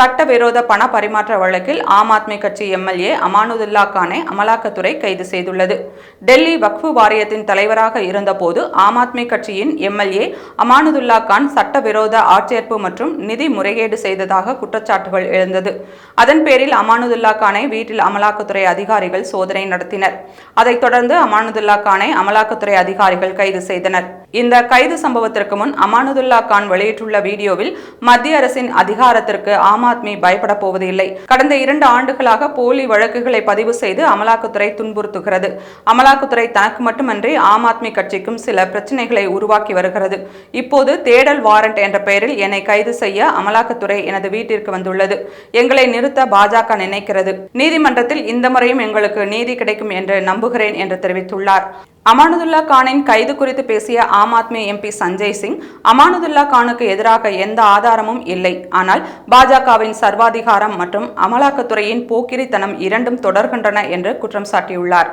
சட்டவிரோத பண பரிமாற்ற வழக்கில் ஆம் ஆத்மி கட்சி எம்எல்ஏ அமானுதுல்லா கானை அமலாக்கத்துறை கைது செய்துள்ளது. டெல்லி வக்ஃபு வாரியத்தின் தலைவராக இருந்தபோது ஆம் ஆத்மி கட்சியின் எம்எல்ஏ அமானுதுல்லா கான் சட்டவிரோத ஆட்சேர்ப்பு மற்றும் நிதி முறைகேடு செய்ததாக குற்றச்சாட்டுகள் எழுந்தது. அதன் பேரில் அமானுதுல்லா கானை வீட்டில் அமலாக்கத்துறை அதிகாரிகள் சோதனை நடத்தினர். அதைத் தொடர்ந்து அமானுதுல்லா கானை அமலாக்கத்துறை அதிகாரிகள் கைது செய்தனர். இந்த கைது சம்பவத்திற்கு முன் அமானுதுல்லா கான் வெளியிட்டுள்ள வீடியோவில் மத்திய அரசின் அதிகாரத்திற்கு ஆம் ஆத்மி பயப்பட போவதில்லை கடந்த இரண்டு ஆண்டுகளாக போலி வழக்குகளை பதிவு செய்து அமலாக்கத்துறை துன்புறுத்துகிறது. அமலாக்கத்துறை தனக்கு மட்டுமன்றி ஆம் ஆத்மி கட்சிக்கும் சில பிரச்சனைகளை உருவாக்கி வருகிறது. இப்போது தேடல் வாரண்ட் என்ற பெயரில் என்னை கைது செய்ய அமலாக்கத்துறை எனது வீட்டிற்கு வந்துள்ளது. எங்களை நிறுத்த பாஜக நினைக்கிறது. நீதிமன்றத்தில் இந்த முறையும் எங்களுக்கு நீதி கிடைக்கும் என்று நம்புகிறேன் என்று தெரிவித்துள்ளார். அமானுதுல்லா கானின் கைது குறித்து பேசிய ஆம் ஆத்மி எம்பி சஞ்சய் சிங் அமானுதுல்லா கானுக்கு எதிராக எந்த ஆதாரமும் இல்லை. ஆனால் பாஜகவின் சர்வாதிகாரம் மற்றும் அமலாக்கத்துறையின் போக்கிரித்தனம் இரண்டும் தொடர்கின்றன என்று குற்றம் சாட்டியுள்ளார்.